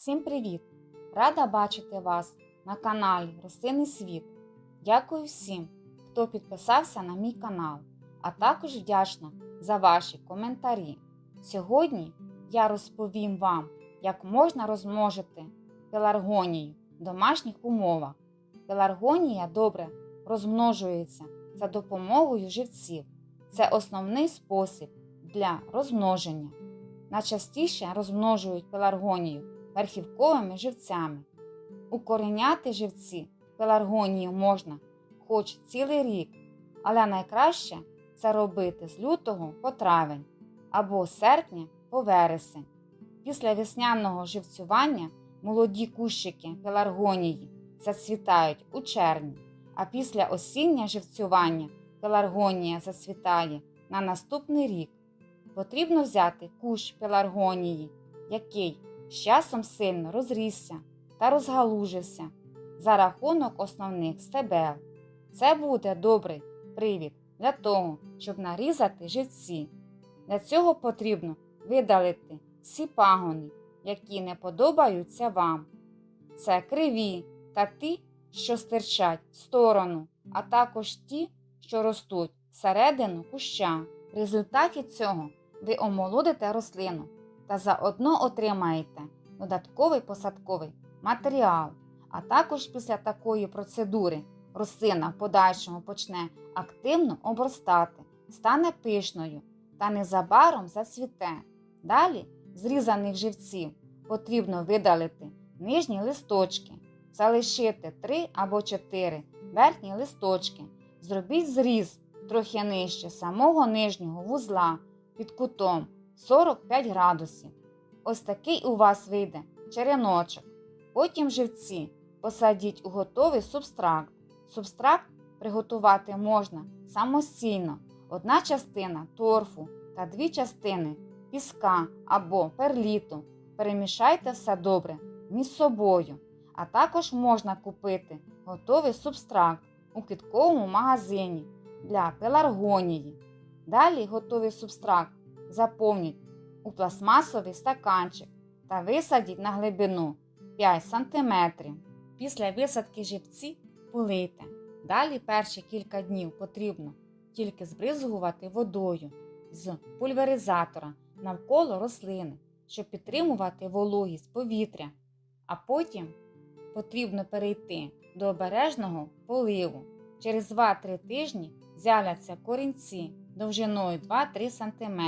Всім привіт! Рада бачити вас на каналі Рослинний Світ. Дякую всім, хто підписався на мій канал, а також вдячна за ваші коментарі. Сьогодні я розповім вам, як можна розмножити пеларгонію в домашніх умовах. Пеларгонія добре розмножується за допомогою живців. Це основний спосіб для розмноження. Найчастіше розмножують пеларгонію верхівковими живцями. Укореняти живці пеларгонію можна хоч цілий рік, але найкраще це робити з лютого по травень або з серпня по вересень. Після весняного живцювання молоді кущики пеларгонії зацвітають у червні, а після осіння живцювання пеларгонія зацвітає на наступний рік. Потрібно взяти кущ пеларгонії, який з часом сильно розрісся та розгалужився за рахунок основних стебел. Це буде добрий привід для того, щоб нарізати живці. Для цього потрібно видалити всі пагони, які не подобаються вам. Це криві та ті, що стирчать в сторону, а також ті, що ростуть всередину куща. В результаті цього ви омолодите рослину та заодно отримаєте додатковий посадковий матеріал. А також після такої процедури рослина в подальшому почне активно обростати, стане пишною та незабаром зацвіте. Далі з різаних живців потрібно видалити нижні листочки, залишити 3 або 4 верхні листочки. Зробіть зріз трохи нижче самого нижнього вузла під кутом 45 градусів. Ось такий у вас вийде череночок. Потім живці посадіть у готовий субстракт. Субстракт приготувати можна самостійно. Одна частина торфу та дві частини піска або перліту. Перемішайте все добре між собою. А також можна купити готовий субстракт у квітковому магазині для пеларгонії. Далі готовий субстракт заповніть у пластмасовий стаканчик та висадіть на глибину 5 см. Після висадки живці полийте. Далі перші кілька днів потрібно тільки збризгувати водою з пульверизатора навколо рослини, щоб підтримувати вологість повітря, а потім потрібно перейти до обережного поливу. Через 2-3 тижні з'являться корінці довжиною 2-3 см.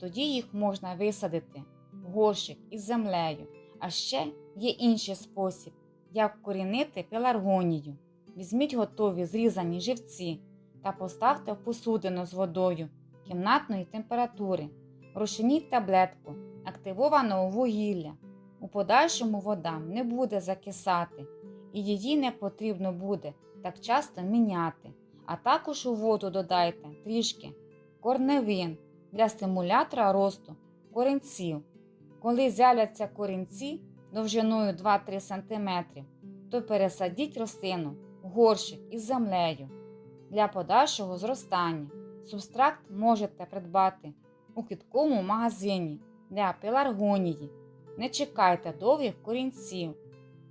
Тоді їх можна висадити в горщик із землею. А ще є інший спосіб, як корінити пеларгонію. Візьміть готові зрізані живці та поставте в посудину з водою кімнатної температури. Розчиніть таблетку активованого вугілля. У подальшому вода не буде закисати, і її не потрібно буде так часто міняти. А також у воду додайте трішки корневин для стимулятора росту корінців. Коли з'являться корінці довжиною 2-3 см, то пересадіть рослину в горщик із землею для подальшого зростання. Субстракт можете придбати у квітковому магазині для пеларгонії. Не чекайте довгих корінців.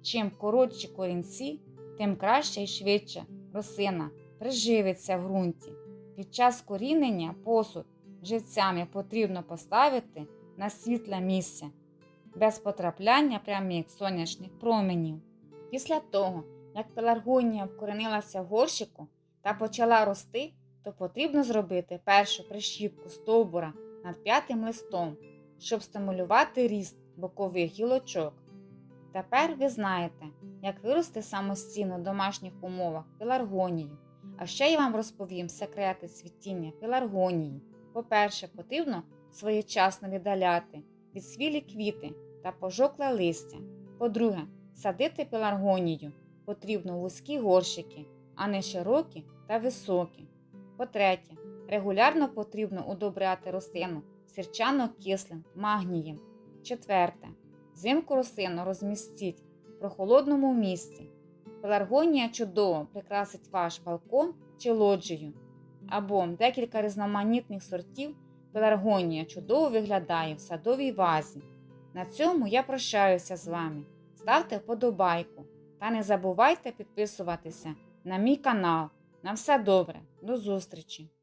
Чим коротші корінці, тим краще і швидше рослина приживиться в ґрунті. Під час корінення посуд живцями потрібно поставити на світле місце без потрапляння прямих сонячних променів. Після того, як пеларгонія вкоренилася в горщику та почала рости, то потрібно зробити першу прищіпку стовбура над п'ятим листом, щоб стимулювати ріст бокових гілочок. Тепер ви знаєте, як вирости самостійно в домашніх умовах пеларгонію. А ще я вам розповім секрети цвітіння пеларгонії. По-перше, потрібно своєчасно віддаляти відсвілі квіти та пожокле листя. По-друге, садити пеларгонію потрібно вузькі горщики, а не широкі та високі. По-третє, регулярно потрібно удобряти рослину сірчано-кислим магнієм. Четверте, взимку рослину розмістіть в прохолодному місці. Пеларгонія чудово прикрасить ваш балкон чи лоджію. Або декілька різноманітних сортів пеларгонія чудово виглядає в садовій вазі. На цьому я прощаюся з вами. Ставте вподобайку та не забувайте підписуватися на мій канал. На все добре, до зустрічі!